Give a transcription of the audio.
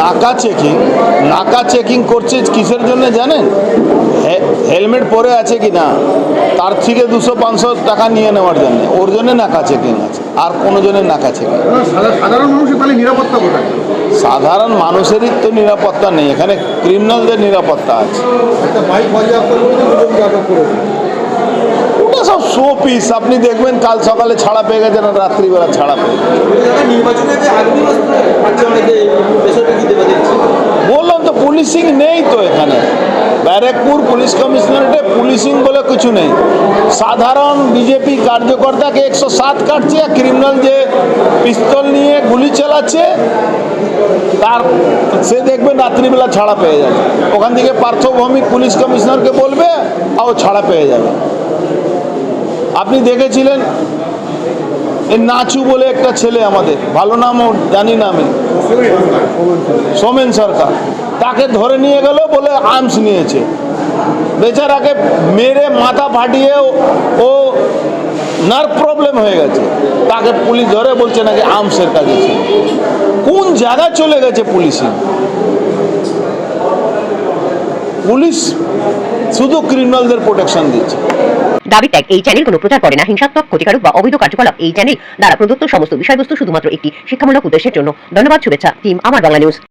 নাকা চেকিং নাকা চেকিং করছে কিসের জন্য জানেন? হেলমেট পরে আছে কি না তার থেকে দুশো পাঁচশো টাকা নিয়ে নেওয়ার জন্য। ওর জন্য নাকা চেকিং আছে আর কোনো জন্য নাকা চেকিং সাধারণ মানুষের তাহলে নিরাপত্তা কোথায়? সাধারণ মানুষেরই তো নিরাপত্তা নেই এখানে ক্রিমিনালদের নিরাপত্তা আছে। ওটা সব শো পিস আপনি দেখবেন কাল সকালে ছাড়া পেয়ে গেছেন রাত্রিবেলা ছাড়া পেয়ে গেছেন। পুলিশিং নেই তো এখানে। ব্যারেকপুর পুলিশ কমিশনারেটে পুলিশিং বলে কিছু নেই। সাধারণ বিজেপি কার্যকর্তাকে একশো সাত কাটছে ক্রিমিনাল যে পিস্তল নিয়ে গুলি চালাচ্ছে, তার সে দেখবে রাত্রিবেলা ছাড়া পেয়ে যাবে। ওখান থেকে পার্থভৌমিক পুলিশ কমিশনারকে বলবে, আর ছাড়া পেয়ে যাবে। আপনি দেখেছিলেন? এই নাচু বলে একটা ছেলে আমাদের। ভালো নাম ওর জানি না আমি। সোমেন সরকার। তাকে ধরে নিয়ে গেল বলে আর্মস নিয়েছে। বেচারাকে মেরে মাথা ফাটিয়ে ও- নার্ভ প্রবলেম হয়ে গেছে। তাকে পুলিশ ধরে বলছে নাকি আর্মসের কাজে কোন জায়গায় চলে গেছে পুলিশিং? পুলিশ শুধু ক্রিমিনালদের প্রোটেকশন দিচ্ছে। দাবি ত্যাগ, এই চ্যানেল কোনো প্রচার করে না। হিংসাত্মক, ক্ষতিকারক বা অবৈধ কার্যকলাপ, এই চ্যানেল দ্বারা প্রদত্ত সমস্ত বিষয়বস্তু শুধুমাত্র একটি শিক্ষামূলক উদ্দেশ্যের জন্য। ধন্যবাদ, শুভেচ্ছা টিম আমার বাংলা নিউজ